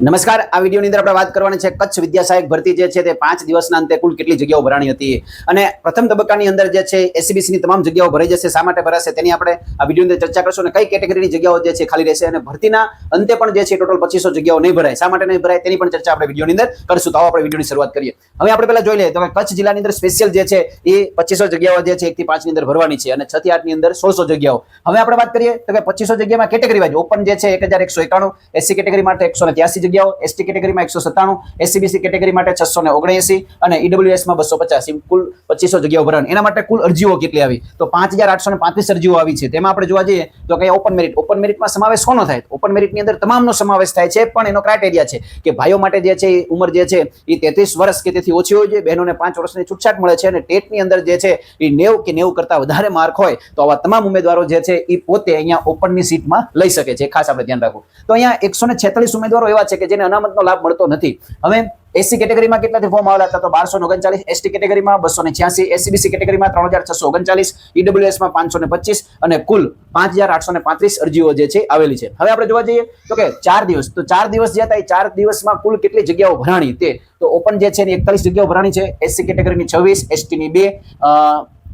નમસ્કાર, આ વિડીયોની અંદર આપણે વાત કરવાની છે કચ્છ વિદ્યા સહાયક ભરતી જે છે તે પાંચ દિવસના અંતે કુલ કેટલી જગ્યાઓ ભરાણી હતી? અને પ્રથમ તબક્કાની અંદર જે છે એસીબીસી ની તમામ જગ્યાઓ ભરાઈ જશે. શા માટે ભરાશે તેની આપણે આ વિડીયોની અંદર ચર્ચા કરશું અને કઈ કેટેગરીની જગ્યાઓ જે છે ખાલી રહેશે અને ભરતીના અંતે પણ જે છે ટોટલ પચીસો જગ્યાઓ નહીં ભરાય. શા માટે નહીં ભરાય તેની પણ ચર્ચા આપણે વિડીયોની અંદર કરશું. તો આપણે વિડીયોની શરૂઆત કરીએ. હવે આપણે પહેલા જોઈ લઈએ તો કચ્છ જિલ્લાની અંદર સ્પેશિયલ જે છે એ પચીસો જગ્યાઓ જે છે એક થી પાંચની અંદર ભરવાની છે અને છ થી આઠની અંદર સોળસો જગ્યાઓ. હવે આપણે વાત કરીએ તો પચીસો જગ્યામાં કેટેગરી વાઇઝ ઓપન જે છે એક હજાર એકસો એકાણું એસી કેટેગરી માટે એકસો ને ત્યાસી જગ્યાઓ એસટી કેટેગરીમાં એકસો સત્તાણું એસસીબીસી કેટેગરી માટે છસો ને ઓગણએસી અને ઈડબ્લ્યુએસમાં બસો પચાસ. કુલ પચીસો જગ્યાઓ ભરવાની એના માટે કુલ અરજીઓ કેટલી આવી? તો પાંચ હજાર આઠસો ને પાંત્રીસ અરજીઓ આવી છે. તેમાં આપણે જોવા જઈએ તો કે ઓપન મેરિટ ઓપન મેરિટમાં સમાવેશ કોનો થાય? ઓપન મેરિટની અંદર તમામનો સમાવેશ થાય છે, પણ એનો ક્રાઇટેરિયા છે કે ભાઈઓ માટે જે છે એ ઉંમર જે છે એ તેત્રીસ વર્ષ કે તેથી ઓછી હોય છે, બહેનોને પાંચ વર્ષની છૂટછાટ મળે છે અને ટેટની અંદર જે છે એ નેવ કે નેવું કરતા વધારે માર્ક હોય, તો આવા તમામ ઉમેદવારો જે છે એ પોતે અહીંયા ઓપનની સીટમાં લઈ શકે છે. ખાસ આપણે ધ્યાન રાખવું. તો અહીંયા એકસો ને છેતાલીસ ઉમેદવારો એવા છે કે જેને અનામતનો લાભ મળતો નથી. હવે એસસી કેટેગરીમાં કેટલાથી ફોર્મ આવેલા હતા તો બારસો ઓગણચાલીસ, એસટી કેટેગરીમાં બસો ને છ્યાસી, એસસીબીસી કેટેગરીમાં ત્રણ હજાર છસો ઓગણચાલીસ, ઈડબ્લ્યુએસમાં પાંચસો ને પચીસ અને કુલ પાંચ હજાર આઠસો ને પાંત્રીસ અરજીઓ જે છે આવેલી છે. હવે આપણે જોવા જઈએ તો કે ચાર દિવસ, તો ચાર દિવસ જે હતા એ ચાર દિવસમાં કુલ કેટલી જગ્યાઓ ભરાણી તે? તો ઓપન જે છે એની એકતાલીસ જગ્યાઓ ભરાણી છે. એસસી કેટેગરીની છવ્વીસ, એસટીની બે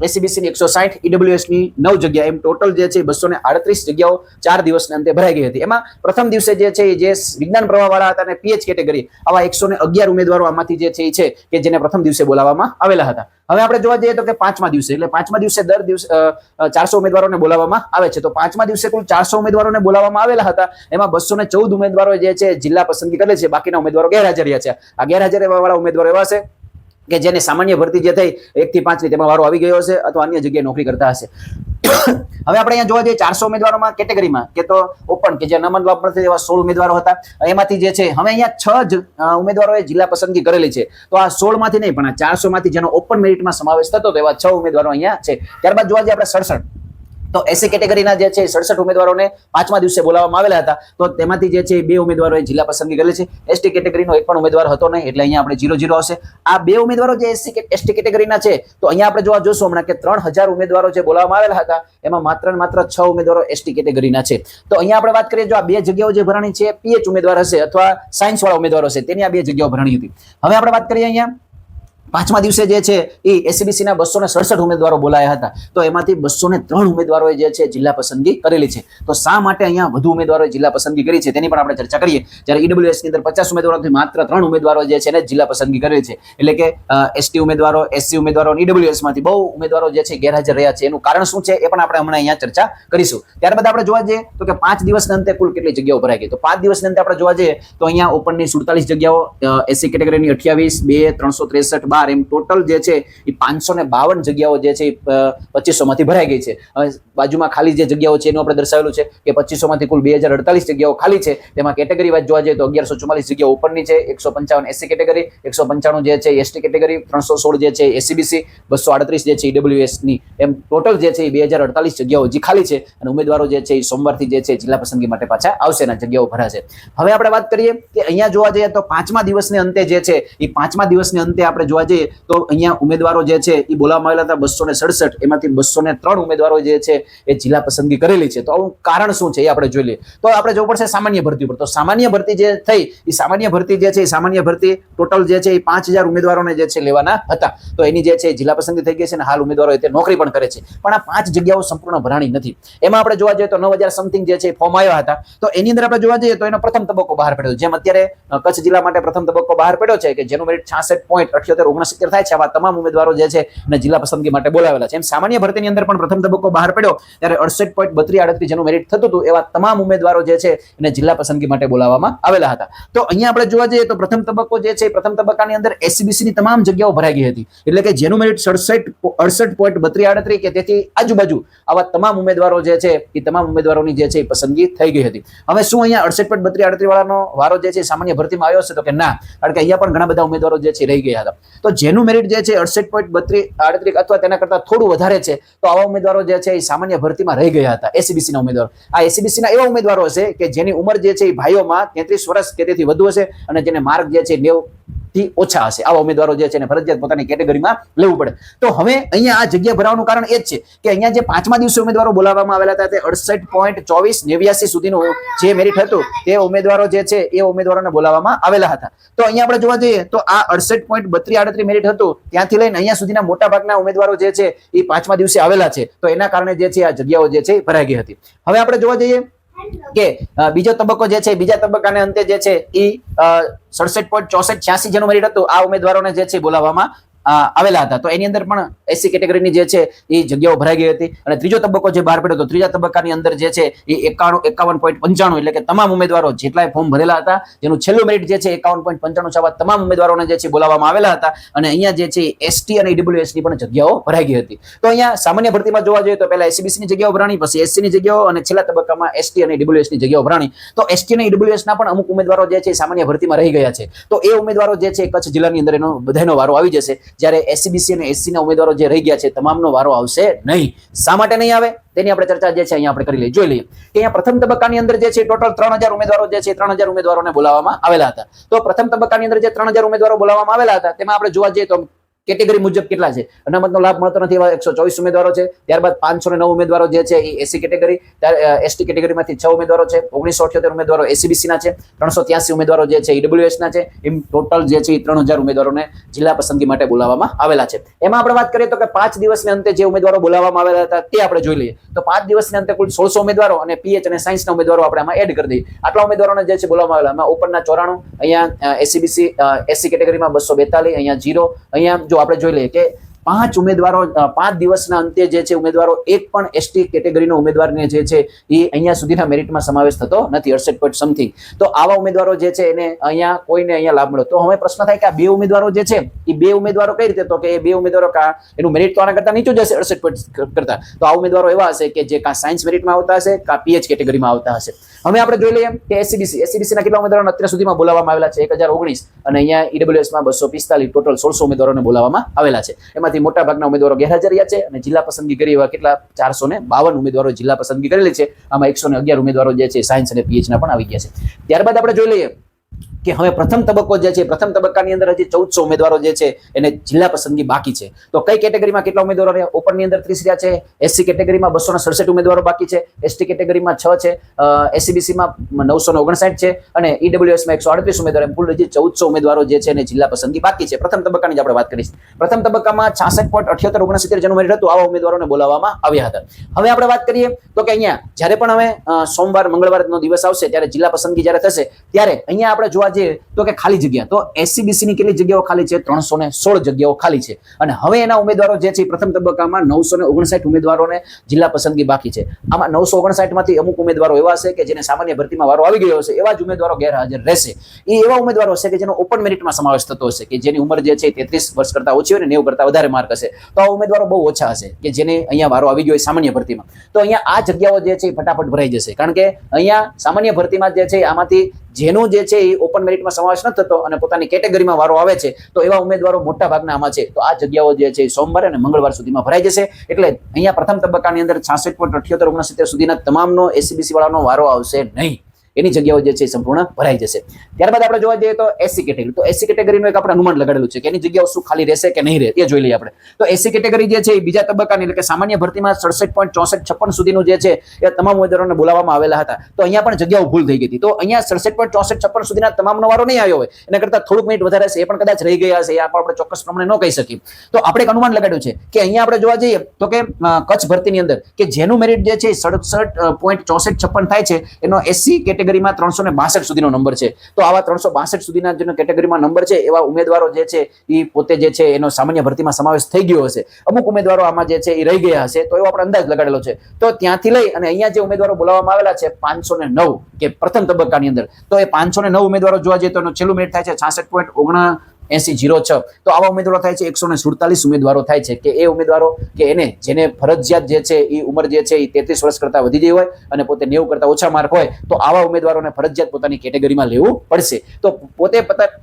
એસીબીસી ની એકસો સાઠ ઈડબ્લ્યુએસની નવ જગ્યા, એમ ટોટલ જે છે બસો ને આડત્રીસ જગ્યાઓ ચાર દિવસના અંતે ભરાઈ ગઈ હતી. એમાં પ્રથમ દિવસે જે છે જે વિજ્ઞાન પ્રવાહ વાળા હતા અને પીએચ કેટેગરી, આવા એકસો ને અગિયાર ઉમેદવારો આમાંથી જે છે એ છે કે જેને પ્રથમ દિવસે બોલાવવામાં આવેલા હતા. હવે આપણે જોવા જઈએ તો કે પાંચમા દિવસે, એટલે પાંચમા દિવસે દર દિવસે ચારસો ઉમેદવારોને બોલાવવામાં આવે છે. તો પાંચમા દિવસે કુલ ચારસો ઉમેદવારોને બોલાવવામાં આવેલા હતા. એમાં બસો ને ચૌદ ઉમેદવારો જે છે જિલ્લા પસંદગી કરે છે. બાકીના ઉમેદવારો ગેરહાજર રહ્યા છે. આ ગેરહાજર વાળા ઉમેદવારો એવા છે કે જેને સામાન્ય ભરતી જે થઈ એક થી પાંચની તેમાં વારો આવી ગયો હશે અથવા અન્ય જગ્યાએ નોકરી કરતા હશે. હવે આપણે અહીંયા જોવા જઈએ ચારસો ઉમેદવારોમાં કેટેગરીમાં, કે તો ઓપન કે જે નમન મળશે એવા સોળ ઉમેદવારો હતા. એમાંથી જે છે, હવે અહીંયા છ જ ઉમેદવારોએ જિલ્લા પસંદગી કરેલી છે. તો આ સોળમાંથી નહીં, પણ આ ચારસો માંથી જેનો ઓપન મેરિટમાં સમાવેશ થતો તો એવા છ ઉમેદવારો અહીંયા છે. ત્યારબાદ જોવા જઈએ આપણે સડસઠ. તો એસી કેટેગરીના જે છે સડસઠ ઉમેદવારોને પાંચમા દિવસે બોલાવવામાં આવેલા હતા. તો તેમાંથી જે છે બે ઉમેદવારોએ જિલ્લા પસંદગી કરેલી છે. એસટી કેટેગરીનો એક પણ ઉમેદવાર હતો નહીં, એટલે અહીંયા આપણે જીરો જીરો આવશે. આ બે ઉમેદવારો જે એસસી એસટી કેટેગરીના છે, તો અહીંયા આપણે જોવા જોશું હમણાં કે ત્રણ હજાર ઉમેદવારો જે બોલાવવામાં આવેલા હતા, એમાં માત્ર ને માત્ર છ ઉમેદવારો એસટી કેટેગરીના છે. તો અહીંયા આપણે વાત કરીએ જો આ બે જગ્યાઓ જે ભરાણી છે પીએચ ઉમેદવાર હશે અથવા સાયન્સ વાળા ઉમેદવારો હશે, તેની આ બે જગ્યાઓ ભરાણી હતી. હવે આપણે વાત કરીએ અહીંયા પાંચમા દિવસે જે છે એ એસીબીસીના બસો ને સડસઠ ઉમેદવારો બોલાયા હતા. તો એમાંથી બસો ને ત્રણ ઉમેદવારોએ જે છે જિલ્લા પસંદગી કરેલી છે. તો શા માટે અહીંયા વધુ ઉમેદવારોએ જિલ્લા પસંદગી કરી છે તેની પણ આપણે ચર્ચા કરીએ. જ્યારે ઈડબ્લ્યુએસની અંદર પચાસ ઉમેદવારોથી માત્ર ત્રણ ઉમેદવારો જે છે એને જિલ્લા પસંદગી કરેલી છે. એટલે કે એસટી ઉમેદવારો એસસી ઉમેદવારો અને ઈડબ્લ્યુએસમાંથી બહુ ઉમેદવારો જે છે ગેરહાજર રહ્યા છે. એનું કારણ શું છે એ પણ આપણે હમણાં અહીંયા ચર્ચા કરીશું. ત્યારબાદ આપણે જોવા જઈએ તો કે પાંચ દિવસના અંતે કુલ કેટલી જગ્યાઓ ભરાઈ ગઈ? તો પાંચ દિવસના અંતે આપણે જોવા જઈએ તો અહીંયા ઓપનની સુડતાલીસ જગ્યાઓ એસસી કેટેગરીની અઠ્યાવીસ, બે, ત્રણસો ત્રેસઠ, બાર એમ ટોટલ જે છે એ પાંચસો ને બાવન જગ્યાઓ જે છે પચીસો માંથી ભરાઈ ગઈ છે. બાજુમાં ખાલી જે જગ્યાઓ છે એનું આપણે દર્શાવેલું છે કે પચીસો માંથી કુલ બે હજાર અડતાલીસ જગ્યાઓ ખાલી છે. તેમાં કેટેગરી વાઇઝ જોવા જઈએ તો અગિયારસો ચુમ્માલીસ જગ્યાઓ ઉપરની છે, એકસો પંચાવન એસસી કેટેગરી એકસો પંચાણું જે છે એસટી કેટેગરી ત્રણસો સોળ જે છે એસીબીસી બસો આડત્રીસ જે છે ઈડબ્લ્યુએસની એમ ટોટલ જે છે એ બે હજાર અડતાલીસ જગ્યાઓ હજી ખાલી છે અને ઉમેદવારો જે છે એ સોમવારથી જે છે જિલ્લા પસંદગી માટે પાછા આવશે અને જગ્યાઓ ભરાશે હવે આપણે વાત કરીએ કે અહીંયા જોવા જઈએ તો પાંચમા દિવસને અંતે જે છે એ પાંચમા દિવસને અંતે આપણે જોવા જઈએ તો અહીંયા ઉમેદવારો જે છે એ બોલાવવામાં આવેલા હતા બસો ને સડસઠ, એમાંથી બસો ને ત્રણ ઉમેદવારો જે છે એ જિલ્લા પસંદગી કરેલી છે. તો આવું કારણ શું છે એ આપણે જોઈ લઈએ. તો આપણે જોવું પડશે સામાન્ય ભરતી ઉપર. તો સામાન્ય ભરતી જે થઈ, એ સામાન્ય ભરતી જે છે, એ સામાન્ય ભરતી ટોટલ જે છે એ પાંચ હજાર ઉમેદવારોને જે છે લેવાના હતા. તો એની જે છે જિલ્લા પસંદગી થઈ ગઈ છે અને હાલ ઉમેદવારો તે નોકરી પણ કરે છે. પણ આ પાંચ જગ્યાઓ સંપૂર્ણ ભરાણી નથી. એમાં આપણે જોવા જઈએ તો નવ હજાર સમથિંગ જે છે ફોર્મ આવ્યા હતા. તો એની અંદર આપણે જોવા જઈએ તો એનો પ્રથમ તબક્કો બહાર પડ્યો. જેમ અત્યારે કચ્છ જિલ્લા માટે પ્રથમ તબક્કો બહાર પડ્યો છે કે જેનું મેરિટ છાસઠ પોઈન્ટ અઠ્યોતેર ઓગણસિત્તેર થાય છે. આવા તમામ ઉમેદવારો જે છે અને જિલ્લા પસંદગી માટે બોલાવેલા છે. એમ સામાન્ય ભરતીની અંદર પણ પ્રથમ તબક્કો બહાર પડ્યો ત્યારે અડસઠ પોઈન્ટ બત્રી આડત્રીસ જેનું મેરિટ થતું હતું એવા તમામ ઉમેદવારો જે છે એને જિલ્લા પસંદગી માટે બોલાવવામાં આવેલા હતા. તો અહીંયા આપણે જોવા જઈએ તો પ્રથમ તબક્કો જે છે પ્રથમ તબક્કાની અંદર એસસીબીસી ની તમામ જગ્યાઓ ભરાઈ ગઈ હતી. એટલે કે જેનું મેરિટ સડસઠ અડસઠ પોઈન્ટ બત્રી આડત્રીસ કે તેથી આજુબાજુ આવા તમામ ઉમેદવારો જે છે એ તમામ ઉમેદવારોની જે છે એ પસંદગી થઈ ગઈ હતી. હવે શું અહીંયા અડસઠ પોઈન્ટ બત્રી આડત્રીસ વાળાનો વારો જે છે સામાન્ય ભરતીમાં આવ્યો છે તો કે ના? કારણ કે અહીંયા પણ ઘણા બધા ઉમેદવારો જે છે રહી ગયા હતા. તો જેનું મેરિટ જે છે, અડસઠ પોઈન્ટ બત્રી, આડત્રીસ અથવા તેના કરતા થોડું વધારે છે, તો આવા ઉમેદવારો જે છે, એ સામાન્ય ભરતીમાં રહી ગયા હતા એસીબીસી ના ઉમેદવારો. આ એસીબીસી ના એવા ઉમેદવારો હશે કે જેની ઉંમર જે છે, એ ભાઈઓમાં તેત્રીસ વર્ષ કે તેથી વધુ હશે અને જેને માર્ક જે છે નેવ થી ઓછા હશે. આવા ઉમેદવારો જે છે એને ફરજિયાત પોતાની કેટેગરીમાં લેવું પડે. તો હવે અહીંયા આ જગ્યા ભરાવાનું કારણ એ જ છે કે અહીંયા જે પાંચમા દિવસે ઉમેદવારો બોલાવવામાં આવેલા હતા તે અડસઠ પોઈન્ટ ચોવીસ નેવ્યાસી સુધીનું જે મેરિટ હતું તે ઉમેદવારો જે છે એ ઉમેદવારોને બોલાવવામાં આવેલા હતા. તો અહીંયા આપણે જોવા જઈએ તો આ અડસઠ પોઈન્ટ બત્રીસ આડત્રીસ મેરિટ હતું. ત્યાંથી લઈને અહીંયા સુધીના મોટા ભાગના ઉમેદવારો જે છે એ પાંચમા દિવસે આવેલા છે. તો એના કારણે જે છે આ જગ્યાઓ જે છે ભરાઈ ગઈ હતી. હવે આપણે જોવા જઈએ કે બીજો તબક્કો જે છે, બીજા તબક્કાને અંતે જે છે એ સડસઠ પોઈન્ટ ચોસઠ છ્યાસી જેનું મેરિટ હતું, આ ઉમેદવારોને જે છે બોલાવવામાં આવેલા હતા. તો એની અંદર પણ એસસી કેટેગરીની જે છે એ જગ્યાઓ ભરાઈ ગઈ હતી. અને ત્રીજો તબક્કો જે બહાર પડ્યો હતો, ત્રીજા તબક્કાની અંદર જે છે એ એકાણું, એકાવન પોઈન્ટ પંચાણું એટલે કે તમામ ઉમેદવારો જેટલાય ફોર્મ ભરેલા હતા, જેનું છેલ્લું મેરિટ જે છે એકાવન પોઈન્ટ પંચાણું છે તમામ ઉમેદવારોને જે છે બોલાવવામાં આવેલા હતા. અને અહીંયા જે છે એસટી અને ઈડબ્લ્યુએસની પણ જગ્યાઓ ભરાઈ ગઈ હતી. તો અહીંયા સામાન્ય ભરતીમાં જોવા જોઈએ તો પહેલા એસીબીસીની જગ્યાઓ ભરાણી, પછી એસસીની જગ્યાઓ અને છેલ્લા તબક્કામાં એસટી અને ઈડબ્લ્યુએસની જગ્યાઓ ભરાણી. તો એસટી અને ઈડબ્લ્યુએસના પણ અમુક ઉમેદવારો જે છે સામાન્ય ભરતીમાં રહી ગયા છે. તો એ ઉમેદવારો જે છે કચ્છ જિલ્લાની અંદર એનો બધાનો વારો આવી જશે. જ્યારે એસસીબીસી અને એસસીના ઉમેદવારો જે રહી ગયા છે, તમામનો વારો આવશે નહીં. શા માટે નહીં આવે? તેની આપણે ચર્ચા જે છે, અહીંયા આપણે કરી લઈએ. જોઈ લઈએ કે અહીંયા પ્રથમ તબક્કાની અંદર જે છે, ટોટલ ત્રણ હજાર ઉમેદવારો જે છે, ત્રણ હજાર ઉમેદવારોને બોલાવવામાં આવેલા હતા. તો પ્રથમ તબક્કાની અંદર જે ત્રણ હજાર ઉમેદવારો બોલાવવામાં આવેલા હતા, તેમાં આપણે જોવા જઈએ તો કેટેગરી મુજબ કેટલા છે? અનામતનો લાભ મળતો નથી એવા એકસો ચોવીસ ઉમેદવારો છે. ત્યારબાદ પાંચસો નવ ઉમેદવારો જે છે એ એસી કેટેગરી એસટી કેટેગરીમાંથી છ ઉમેદવારો છે. ઓગણીસો અઠ્યોતેર ઉમેદવારો એસીબીસી ના છે. ત્રણસો ત્યાસી ઉમેદવારો જે છે ઈડબ્લ્યુએસ ના છે. એમ ટોટલ જે છે એ ત્રણ હજાર ઉમેદવારોને જિલ્લા પસંદગી માટે બોલાવવામાં આવેલા છે. એમાં આપણે વાત કરીએ તો કે પાંચ દિવસને અંતે જે ઉમેદવારો બોલાવવામાં આવેલા હતા તે આપણે જોઈ લઈએ. તો પાંચ દિવસને અંતે કુલ સોળસો ઉમેદવારો અને પીએચ અને સાયન્સના ઉમેદવારો આપણે આમાં એડ કરી દઈએ. આટલા ઉમેદવારોને જે છે બોલાવવામાં આવેલા. એમાં ઉપરના ચોરાણું, અહીંયા એસીબીસી એસસી કેટેગરીમાં બસો બેતાલીસ, અહીંયા જીરો, અહીંયા જો આપણે જોઈ લઈએ કે પાંચ ઉમેદવારો પાંચ દિવસના અંતે જે છે ઉમેદવારો, એક પણ એસટી કેટેગરીનો ઉમેદવારને જે છે એ અહીંયા સુધીના મેરિટમાં સમાવેશ થતો નથી, અડસઠ પોઈન્ટ સમથિંગ તો આવા ઉમેદવારો જે છે એને અહીંયા કોઈને અહીંયા લાભ મળ્યો. તો હવે પ્રશ્ન થાય કે આ બે ઉમેદવારો જે છે એ બે ઉમેદવારો કઈ રીતે? તો કે એ બે ઉમેદવારો કા, એનું મેરિટ તો આના કરતા નીચું જશે અડસઠ પોઈન્ટ કરતા. તો આ ઉમેદવારો એવા હશે કે જે કા સાયન્સ મેરિટમાં આવતા હશે, કા પીએચ કેટેગરીમાં આવતા હશે. હવે આપણે જોઈ લઈએ કે એસસીબીસી એસસીબીસી ના કેટલા ઉમેદવારો અત્યાર સુધીમાં બોલાવવામાં આવેલા છે? એક હજાર ઓગણીસ અને અહીંયા ઈડબ્લ્યુએસમાં બસો પિસ્તાલીસ, ટોટલ સોળસો ઉમેદવારોને બોલાવવામાં આવેલા છે. એમાંથી મોટા ભાગના ઉમેદવારો ગેરહાજર રહ્યા છે અને જિલ્લા પસંદગી કરી એવા કેટલા ચારસો ને બાવન ઉમેદવારો જિલ્લા પસંદગી કરેલી છે. આમાં એકસો ને અગિયાર ઉમેદવારો જે છે, સાયન્સ અને પીએચના પણ આવી ગયા છે. ત્યારબાદ આપણે જોઈ લઈએ કે હવે પ્રથમ તબક્કો જે છે, પ્રથમ તબક્કાની અંદર હજી ચૌદસો ઉમેદવારો જે છે, એને જિલ્લા પસંદગી બાકી છે. તો કઈ કેટેગરીમાં કેટલા ઉમેદવારો રહ્યા? ઓપનની અંદર ત્રીસ રહ્યા છે, એસસી કેટેગરીમાં બસો સડસઠ ઉમેદવારો બાકી છે, એસટી કેટેગરીમાં છ છે એસસીબીસીમાં નવસો ને ઓગણસાઠ છે અને ઈડબ્લ્યુએસમાં એકસો અડત્રીસ ઉમેદવારો. એમ કુલ હજી ચૌદસો ઉમેદવારો જે છે, એને જિલ્લા પસંદગી બાકી છે. પ્રથમ તબક્કાની જ આપણે વાત કરીશ. પ્રથમ તબક્કામાં છાસઠ પોઈન્ટ અઠ્યોતેર ઓગણસિત્તેર જેનું મેરિટ હતું. આવા ઉમેદવારોને બોલાવવામાં આવ્યા હતા. હવે આપણે વાત કરીએ તો કે અહીંયા જ્યારે પણ હવે સોમવાર, મંગળવારનો દિવસ આવશે, ત્યારે જિલ્લા પસંદગી જ્યારે થશે, ત્યારે અહીંયા આપણે જોવા જઈએ તો કે ખાલી જગ્યા. તો એસસીબીસી ની કેટલી જગ્યાઓ ખાલી છે? ત્રણસો ને સોળ જગ્યાઓ ખાલી છે. અને હવે એના ઉમેદવારો જે છે પ્રથમ તબક્કામાં નવસો ને ઓગણસાઠ ઉમેદવારોને જિલ્લા પસંદગી બાકી છે. આમાં નવસો ઓગણસાઠમાંથી અમુક ઉમેદવારો એવા છે કે જેને સામાન્ય ભરતીમાં વારો આવી ગયો હશે, એવા જ ઉમેદવારો ગેરહાજર રહેશે. એ એવા ઉમેદવારો હશે કે જેનો ઓપન મેરિટમાં સમાવેશ થતો હશે, કે જેની ઉંમર જે છે તેત્રીસ વર્ષ કરતા ઓછી હોય ને નેવું કરતા વધારે માર્ક હશે. તો આ ઉમેદવારો બહુ ઓછા હશે કે જેને અહીંયા વારો આવી ગયો સામાન્ય ભરતીમાં. તો અહીંયા આ જગ્યાઓ જે છે ફટાફટ ભરાઈ જશે. કારણ કે અહીંયા સામાન્ય ભરતીમાં જે છે આમાંથી જેનું જે છે એ ઓપન મેરિટમાં સમાવેશ ન થતો અને પોતાની કેટેગરીમાં વારો આવે છે, તો એવા ઉમેદવારો મોટા ભાગના આમાં છે. તો આ જગ્યાઓ જે છે એ સોમવારે અને મંગળવાર સુધીમાં ભરાઈ જશે. એટલે અહીંયા પ્રથમ તબક્કાની અંદર છાસઠ પોઈન્ટ અઠ્યોતેર, ઓગણસિત્તેર સુધીના તમામનો એસીબીસી વાળાનો વારો આવશે નહીં. એની જગ્યાઓ જે છે સંપૂર્ણ ભરાઈ જશે. ત્યારબાદ આપણે જોવા જઈએ તો એસી કેટેગરી તો એસી કેટેગરીનું એક આપણે અનુમાન લગાડેલું છે કે એની જગ્યાઓ શું ખાલી રહેશે કે નહીં રહે એ જોઈ લઈએ આપણે. તો એસી કેટેગરી જે છે એ બીજા તબક્કાની એટલે કે સામાન્ય ભરતીમાં સડસઠ પોઈન્ટ ચોસઠ છપ્પન સુધીનું જે છે એ તમામ ઉમેદવારોને બોલાવવામાં આવેલા હતા. તો અહીંયા પણ જગ્યાઓ ભૂલ થઈ ગઈ હતી. તો અહીંયા સડસઠ પોઈન્ટ ચોસઠ છપ્પન સુધીના તમામનો વારો નહીં આવ્યો હોય. એના કરતાં થોડુંક મિનિટ વધારે હશે, એ પણ કદાચ રહી ગયા હશે, એ આપણે ચોક્કસ પ્રમાણે ન કહી શકીએ. તો આપણે એક અનુમાન લગાડ્યું છે કે અહીંયા આપણે જોવા જઈએ તો કે કચ્છ ભરતીની અંદર કે જેનું મેરિટ જે છે સડસઠ પોઈન્ટ ચોસઠ છપ્પન થાય છે, એનો એસસી કેટેગરીમાં ત્રણસો ને બાસઠ સુધીનો નંબર છે. તો આવા ત્રણસો બાસઠ સુધીના જેનો કેટેગરીમાં નંબર છે, એવા ઉમેદવારો જે છે એ પોતે જે છે, એનો સામાન્ય ભરતીમાં સમાવેશ થઈ ગયો હશે. અમુક ઉમેદવારો આમાં જે છે એ રહી ગયા હશે, તો એવો આપણે અંદાજ લગાડેલો છે. તો ત્યાંથી લઈ અને અહીંયા જે ઉમેદવારો બોલાવવામાં આવેલા છે, પાંચસો ને નવ, કે પ્રથમ તબક્કાની અંદર, તો એ પાંચસો ને નવ ઉમેદવારો જોવા જઈએ તો એનો છેલ્લું મેટ થાય છે, છાસઠ પોઈન્ટ ઓગણા એસી જીરો છ. તો આવા ઉમેદવારો થાય છે એકસો ને સુડતાલીસ ઉમેદવારો થાય છે કે એ ઉમેદવારો કે એને જેને ફરજિયાત જે છે એ ઉંમર જે છે એ તેત્રીસ વર્ષ કરતા વધી ગઈ હોય અને પોતે નેવું કરતા ઓછા માર્ક હોય, તો આવા ઉમેદવારોને ફરજિયાત પોતાની કેટેગરીમાં લેવું પડશે. તો પોતે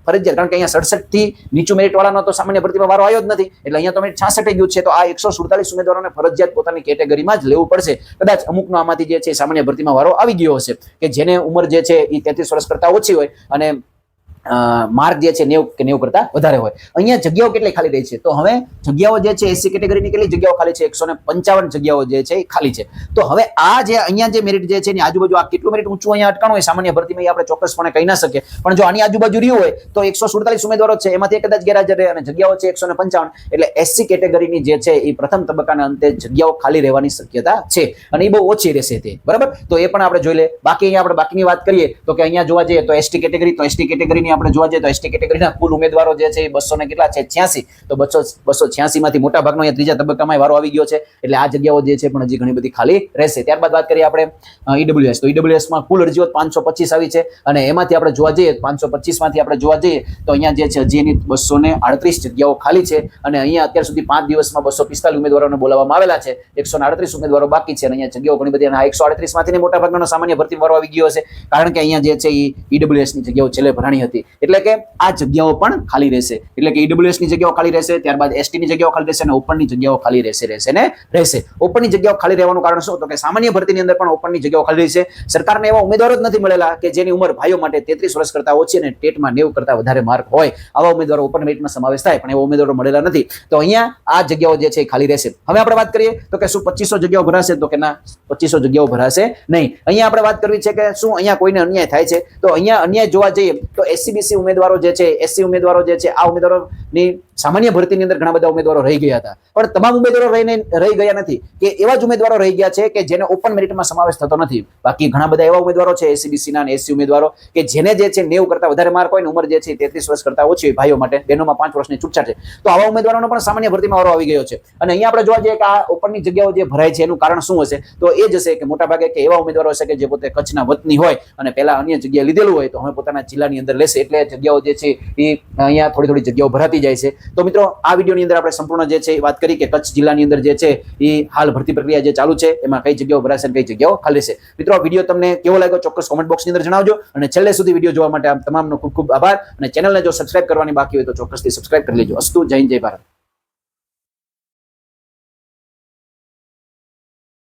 ફરજિયાત, કારણ કે અહીંયા સડસઠથી નીચું મેરિટ વાળાનો તો સામાન્ય ભરતીમાં વારો આવ્યો જ નથી. એટલે અહીંયા તો મેરિટ છાસઠ ગયું છે, તો આ એકસો સુડતાલીસ ઉમેદવારોને ફરજિયાત પોતાની કેટેગરીમાં જ લેવું પડશે. કદાચ અમુકનો આમાંથી જે છે સામાન્ય ભરતીમાં વારો આવી ગયો હશે કે જેને ઉંમર જે છે એ તેત્રીસ વર્ષ કરતા ઓછી હોય અને માર્ક જે છે નેવું કે નેવું કરતા વધારે હોય. અહીંયા જગ્યાઓ કેટલી ખાલી રહી છે? તો હવે જગ્યાઓ જે છે એસસી કેટેગરીની કેટલી જગ્યાઓ ખાલી છે? એકસો પંચાવન જગ્યાઓ જે છે એ ખાલી છે. તો હવે આ જે અહીંયા જે મેરિટ જે છે એની આજુબાજુ આ કેટલું મેરિટ ઊંચું અહીંયા અટકાણું હોય સામાન્ય ભરતીમાં આપણે ચોક્કસપણે કહી ના શકીએ. પણ જો આની આજુબાજુ રહ્યું હોય, તો એકસો સુડતાલીસ ઉમેદવારો છે. એમાંથી કદાચ ગેરહાજર રહે અને જગ્યાઓ છે એકસો પંચાવન. એટલે એસસી કેટેગરીની જે છે એ પ્રથમ તબક્કાના અંતે જગ્યાઓ ખાલી રહેવાની શક્યતા છે. અને એ બહુ ઓછી રહેશે તે. બરાબર? તો એ પણ આપણે જોઈ લે બાકી અહીંયા આપણે બાકીની વાત કરીએ, તો કે અહીંયા જોવા જઈએ તો એસટી કેટેગરી, તો એસટી કેટેગરીની આપણે જોવા જઈએ તો એસટી કેટેગરીના કુલ ઉમેદવારો જે છે એ બસો ને કેટલા છે? છ્યાસી. તો બસો બસો છ્યાસી માંથી મોટા ભાગનો અહીંયા ત્રીજા તબક્કામાં વારો આવી ગયો છે. એટલે આ જગ્યાઓ જે છે પણ હજી ઘણી બધી ખાલી રહેશે. ત્યારબાદ વાત કરીએ આપણે ઈડબ્લ્યુએસ તો ઈડબ્લ્યુએસમાં કુલ અરજીઓ પાંચસો પચીસ આવી છે. અને એમાંથી આપણે જોવા જઈએ, પાંચસો પચીસમાંથી આપણે જોવા જઈએ, તો અહીંયા જે છે હજી એની બસો ને આડત્રીસ જગ્યાઓ ખાલી છે. અને અહીંયા અત્યાર સુધી પાંચ દિવસમાં બસો પિસ્તાલીસ ઉમેદવારોને બોલાવવામાં આવેલા છે. એકસો આડત્રીસ ઉમેદવારો બાકી છે. અને અહીંયા જગ્યાઓ ઘણી બધી આ એકસો આડત્રીસમાંથી મોટા ભાગનો સામાન્ય ભરતી વારો આવી ગયો છે કારણ કે અહીંયા જે છે એ ઈડબ્લ્યુએસની જગ્યાઓ છેલ્લે ભરાણી હતી. એટલે કે આ જગ્યાઓ પણ ખાલી રહેશે. એટલે કે ઈડબ્લ્યુએસની જગ્યાઓ ખાલી રહેશે, ત્યારબાદ એસટી ની જગ્યાઓ ખાલી રહેશે અને ઓપનની જગ્યાઓ ખાલી રહેશે રહેશે ને રહેશે. ઓપનની જગ્યાઓ ખાલી રહેવાનું કારણ શું? તો કે સામાન્ય ભરતીની અંદર પણ ઓપનની જગ્યાઓ ખાલી રહેશે. સરકારને એવા ઉમેદવારો જ નથી મળેલા કે જેની ઉંમર ભાઈઓ માટે તેત્રીસ વર્ષ કરતા ઓછી અને ટેટમાં નેવું કરતા વધારે માર્ક હોય. આવા ઉમેદવારો ઓપન મેરિટમાં સમાવેશ થાય, પણ એવા ઉમેદવારો મળેલા નથી. તો અહીંયા આ જગ્યાઓ જે છે એ ખાલી રહેશે. હવે આપણે વાત કરીએ, તો કે શું પચીસો જગ્યાઓ ભરાશે? તો કે ના, પચીસો જગ્યાઓ ભરાશે નહીં. અહીંયા આપણે વાત કરવી છે કે શું અહીંયા કોઈને અન્યાય થાય છે? તો અહીંયા અન્યાય જોવા જઈએ, તો એસસીબીસી ઉમેદવારો જે છે એસસી ઉમેદવારો જે છે આ ઉમેદવારોની સામાન્ય ભરતીની અંદર ઘણા બધા ઉમેદવારો રહી ગયા હતા. પણ તમામ ઉમેદવારો રહીને રહી ગયા નથી. કે એવા જ ઉમેદવારો રહી ગયા છે કે જેને ઓપન મેરિટમાં સમાવેશ થતો નથી. બાકી ઘણા બધા એવા ઉમેદવારો છે એસીબીસીના એસસી ઉમેદવારો, કે જેને જે છે નેવું કરતા વધારે માર્ક હોય ને ઉંમર જે છે તેત્રીસ વર્ષ કરતા ઓછી હોય ભાઈઓ માટે, બહેનોમાં પાંચ વર્ષની છૂટછાટ છે. તો આવા ઉમેદવારોનો પણ સામાન્ય ભરતીમાં વારો આવી ગયો છે. અને અહીંયા આપણે જોવા જઈએ કે આ ઓપનની જગ્યાઓ જે ભરાય છે એનું કારણ શું હશે? તો એ જ હશે કે મોટા ભાગે કે એવા ઉમેદવારો હશે કે જે પોતે કચ્છના વતની હોય અને પહેલા અન્ય જગ્યાએ લીધેલું હોય, તો હવે પોતાના જિલ્લાની અંદર લેશે. એટલે જગ્યાઓ જે છે એ અહીંયા થોડી થોડી જગ્યાઓ ભરાતી જાય છે. તો મિત્રો, આ વિડીયોની અંદર આપણે સંપૂર્ણ જે છે એ વાત કરી કે કચ્છ જિલ્લાની અંદર જે છે એ હાલ ભરતી પ્રક્રિયા જે ચાલુ છે, એમાં કઈ જગ્યાઓ ભરાશે કઈ જગ્યાઓ ખાલી રહેશે મિત્રો, આ વીડિયો તમને કેવો લાગ્યો ચોક્કસ કોમેન્ટ બોક્સની અંદર જણાવજો અને છેલ્લે સુધી વીડિયો જોવા માટે આમ તમામનો ખૂબ ખૂબ આભાર અને ચેનલને જો સબસ્ક્રાઇબ કરવાની બાકી હોય તો ચોક્કસથી સબસ્ક્રાઇબ કરી લેજો. અસ્તુ, જય જય ભારત.